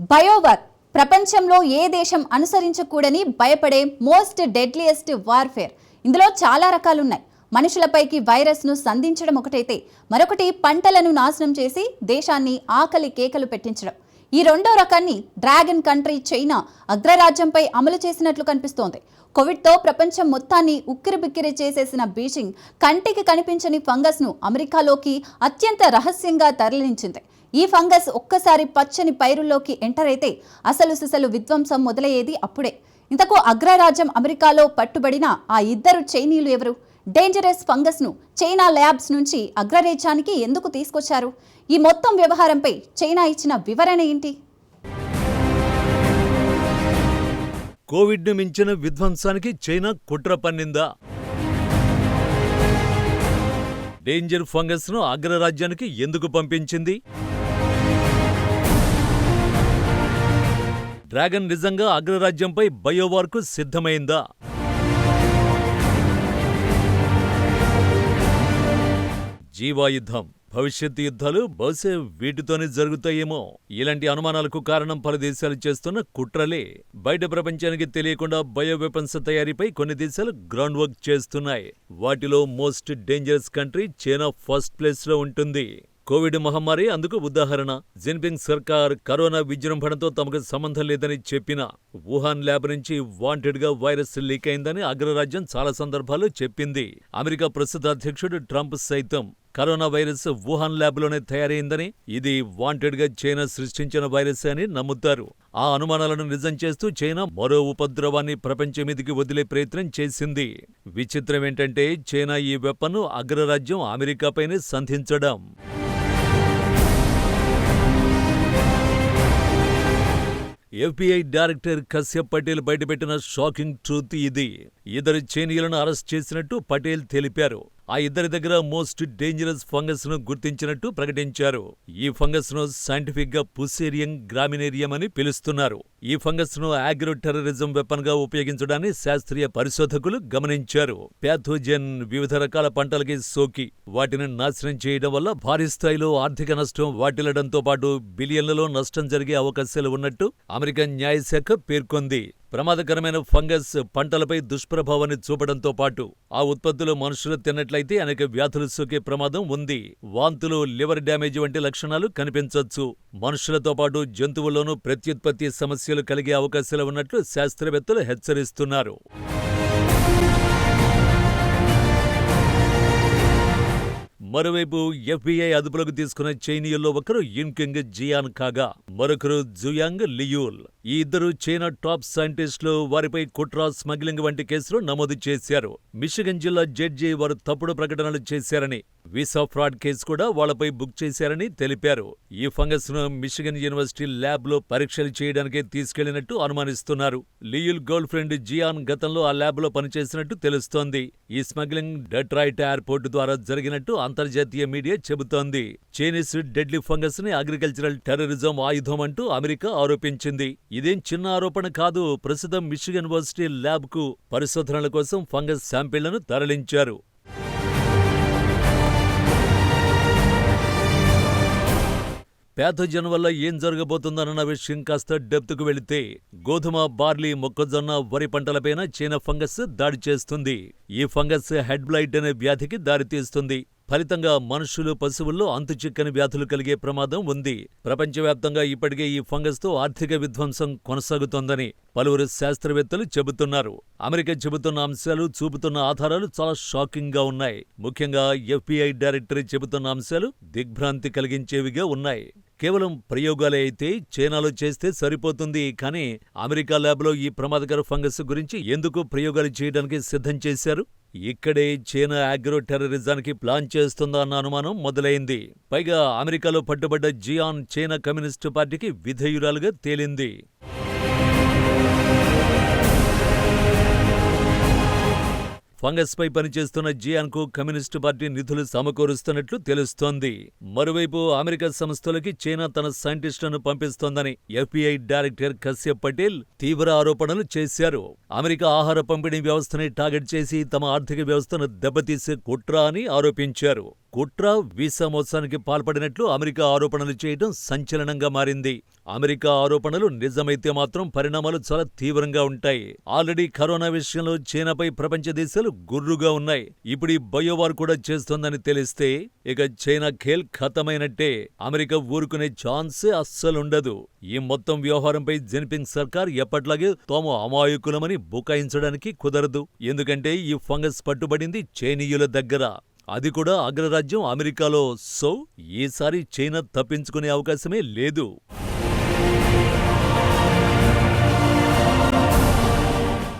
Biowar ప్రపంచంలో ఏ దేశం అనుసరించకూడని భయపడే మోస్ట్ డెడ్లియెస్ట్ వార్ఫేర్. ఇందులో చాలా రకాలున్నాయి. మనుషులపైకి వైరస్ను సంధించడం ఒకటైతే మరొకటి పంటలను నాశనం చేసి దేశాన్ని ఆకలి కేకలు పెట్టించడం. ఈ రెండో రకాన్ని డ్రాగన్ కంట్రీ చైనా అగ్రరాజ్యంపై అమలు చేసినట్లు కనిపిస్తోంది. కోవిడ్తో ప్రపంచం మొత్తాన్ని ఉక్కిరిబిక్కిరి చేసేసిన బీజింగ్ కంటికి కనిపించని ఫంగస్ను అమెరికాలోకి అత్యంత రహస్యంగా తరలించింది. ఈ ఫంగస్ ఒక్కసారి పచ్చని పైరుల్లోకి ఎంటర్ అయితే అసలు సిసలు విధ్వంసం మొదలయ్యేది అప్పుడే. ఇంతకు అగ్రరాజ్యం అమెరికాలో పట్టుబడిన ఆ ఇద్దరు చైనీయులు ఎవరు? డేంజరస్ ఫంగస్ను చైనా ల్యాబ్స్ నుంచి అగ్రరాజ్యానికి ఎందుకు తీసుకొచ్చారు? ఈ మొత్తం వ్యవహారంపై చైనా ఇచ్చిన వివరణ ఏంటి? కోవిడ్ను మించిన విధ్వంసానికి చైనా కుట్ర పన్నిందా? డేంజర్ ఫంగస్ను అగ్రరాజ్యానికి ఎందుకు పంపించింది? డ్రాగన్ నిజంగా అగ్రరాజ్యంపై బయోవార్కు సిద్ధమైందా? జీవాయుద్ధం భవిష్యత్ యుద్ధాలు బహుశా వీటితోనే జరుగుతాయేమో. ఇలాంటి అనుమానాలకు కారణం పలు దేశాలు చేస్తున్న కుట్రలే. బయట ప్రపంచానికి తెలియకుండా బయో వెపన్స్ తయారీపై కొన్ని దేశాలు గ్రౌండ్ వర్క్ చేస్తున్నాయి. వాటిలో most dangerous country China first ప్లేస్లో ఉంటుంది. కోవిడ్ మహమ్మారి అందుకు ఉదాహరణ. జిన్పింగ్ సర్కార్ కరోనా విజృంభణతో తమకు సంబంధం లేదని చెప్పిన వుహాన్ ల్యాబ్ నుంచి వాంటెడ్గా వైరస్ లీక్ అయిందని అగ్రరాజ్యం చాలా సందర్భాల్లో చెప్పింది. అమెరికా ప్రస్తుత అధ్యక్షుడు ట్రంప్ సైతం కరోనా వైరస్ వుహాన్ ల్యాబ్లోనే తయారైందని ఇది వాంటెడ్గా చైనా సృష్టించిన వైరస్ అని నమ్ముతారు. ఆ అనుమానాలను నిజం చేస్తూ చైనా మరో ఉపద్రవాన్ని ప్రపంచం మీదికి వదిలే ప్రయత్నం చేసింది. విచిత్రం ఏంటంటే చైనా ఈ వెప్పను అగ్రరాజ్యం అమెరికాపైనే సంధించడం. ఎఫ్బీఐ డైరెక్టర్ కశ్యప్ పటేల్ బయటపెట్టిన షాకింగ్ ట్రూత్ ఇది. ఇద్దరు చైనీయులను అరెస్ట్ చేసినట్టు పటేల్ తెలిపారు. ఆ ఇద్దరి దగ్గర మోస్ట్ డేంజరస్ ఫంగస్ను గుర్తించినట్టు ప్రకటించారు. ఈ ఫంగస్ను సైంటిఫిక్గా పుసేరియం గ్రామినేరియం అని పిలుస్తున్నారు. ఈ ఫంగస్ను ఆగ్రో టెర్రరిజం వెపన్గా ఉపయోగించడాన్ని శాస్త్రీయ పరిశోధకులు గమనించారు. ప్యాథోజెన్ వివిధ రకాల పంటలకి సోకి వాటిని నాశనం చేయడం వల్ల భారీ స్థాయిలో ఆర్థిక నష్టం వాటిల్లడంతో పాటు బిలియన్లలో నష్టం జరిగే అవకాశాలు ఉన్నట్టు అమెరికన్ న్యాయశాఖ పేర్కొంది. ప్రమాదకరమైన ఫంగస్ పంటలపై దుష్ప్రభావాన్ని చూపడంతో పాటు ఆ ఉత్పత్తులు మనుషులు తిన్నట్లయితే అనేక వ్యాధులు సోకే ప్రమాదం ఉంది. వాంతులు లివర్ డ్యామేజ్ వంటి లక్షణాలు కనిపించవచ్చు మనుషులతో పాటు జంతువుల్లోనూ ప్రత్యుత్పత్తి సమస్యలు కలిగే అవకాశాలు ఉన్నట్లు శాస్త్రవేత్తలు హెచ్చరిస్తున్నారు. మరోవైపు ఎఫ్బీఐ అదుపులోకి తీసుకున్న చైనీయుల్లో ఒకరు ఇన్కింగ్ జియాన్ కాగా మరొకరు జుయాంగ్ లియూల్. ఈ ఇద్దరు చైనా టాప్ సైంటిస్టులు వారిపై కుట్ర స్మగ్లింగ్ వంటి కేసులు నమోదు చేశారు. మిషిగన్ జిల్లా జడ్జి వారు తప్పుడు ప్రకటనలు చేశారని వీసా ఫ్రాడ్ కేసు కూడా వాళ్ళపై బుక్ చేశారని తెలిపారు. ఈ ఫంగస్ను మిషిగన్ యూనివర్సిటీ ల్యాబ్లో పరీక్షలు చేయడానికే తీసుకెళ్ళినట్టు అనుమానిస్తున్నారు. లియుల్ గర్ల్ ఫ్రెండ్ జియాన్ గతంలో ఆ ల్యాబ్లో పనిచేసినట్టు తెలుస్తోంది. ఈ స్మగ్లింగ్ డెట్రాయిట్ ఎయిర్పోర్ట్ ద్వారా జరిగినట్టు అంతర్జాతీయ మీడియా చెబుతోంది. చైనీస్ డెడ్లీ ఫంగస్ని అగ్రికల్చరల్ టెర్రరిజం ఆయుధం అంటూ అమెరికా ఆరోపించింది. ఇదేం చిన్న ఆరోపణ కాదు ప్రస్తుతం మిషిగన్ యూనివర్సిటీ ల్యాబ్కు పరిశోధనల కోసం ఫంగస్ శాంపిళ్ళను తరలించారు. ప్యాథోజన్ వల్ల ఏం జరగబోతుందన్న విషయం కాస్త డెప్త్కు వెళితే గోధుమ బార్లీ మొక్కజొన్న వరి పంటలపైన చైనా ఫంగస్ దాడి చేస్తుంది. ఈ ఫంగస్ హెడ్ బ్లైట్ అనే వ్యాధికి దారితీస్తుంది. ఫలితంగా మనుషులు పశువుల్లో అంతుచిక్కని వ్యాధులు కలిగే ప్రమాదం ఉంది. ప్రపంచవ్యాప్తంగా ఇప్పటికే ఈ ఫంగస్తో ఆర్థిక విధ్వంసం కొనసాగుతోందని పలువురు శాస్త్రవేత్తలు చెబుతున్నారు. అమెరికా చెబుతున్న అంశాలు చూపుతున్న ఆధారాలు చాలా షాకింగ్గా ఉన్నాయి. ముఖ్యంగా ఎఫ్బీఐ డైరెక్టర్ చెబుతున్న అంశాలు దిగ్భ్రాంతి కలిగించేవిగా ఉన్నాయి. కేవలం ప్రయోగాలే అయితే చైనాలో చేస్తే సరిపోతుంది. కానీ అమెరికా ల్యాబ్లో ఈ ప్రమాదకర ఫంగస్ గురించి ఎందుకు ప్రయోగాలు చేయడానికి సిద్ధం చేశారు? ఇక్కడే చైనా ఆగ్రో టెర్రరిజానికి ప్లాన్ చేస్తుందా అన్న అనుమానం మొదలైంది. పైగా అమెరికాలో పట్టుబడ్డ జియాన్ చైనా కమ్యూనిస్టు పార్టీకి విధేయురాలుగా తేలింది. ఫంగస్ పై పనిచేస్తున్న జియాన్కు కమ్యూనిస్టు పార్టీ నిధులు సమకూరుస్తున్నట్లు తెలుస్తోంది. మరోవైపు అమెరికా సంస్థలకి చైనా తన సైంటిస్టులను పంపిస్తోందని ఎఫ్బీఐ డైరెక్టర్ కశ్యప్ పటేల్ తీవ్ర ఆరోపణలు చేశారు. అమెరికా ఆహార పంపిణీ వ్యవస్థని టార్గెట్ చేసి తమ ఆర్థిక వ్యవస్థను దెబ్బతీసే కుట్ర అని ఆరోపించారు. కుట్ర వీసా మోసానికి పాల్పడినట్లు అమెరికా ఆరోపణలు చేయటం సంచలనంగా మారింది. అమెరికా ఆరోపణలు నిజమైతే మాత్రం పరిణామాలు చాలా తీవ్రంగా ఉంటాయి. ఆల్రెడీ కరోనా విషయంలో చైనాపై ప్రపంచ దేశాలు గుర్రుగా ఉన్నాయి. ఇప్పుడు ఈ బయోవార్ కూడా చేస్తోందని తెలిస్తే ఇక చైనా ఖేల్ ఖతమైనట్టే. అమెరికా ఊరుకునే ఛాన్సే అస్సలుండదు. ఈ మొత్తం వ్యవహారంపై జిన్పింగ్ సర్కార్ ఎప్పట్లాగే తాము అమాయకులమని బుకాయించడానికి కుదరదు. ఎందుకంటే ఈ ఫంగస్ పట్టుబడింది చైనీయుల దగ్గర. అది కూడా అగ్రరాజ్యం అమెరికాలో. సో ఈసారి చైనా తప్పించుకునే అవకాశమే లేదు.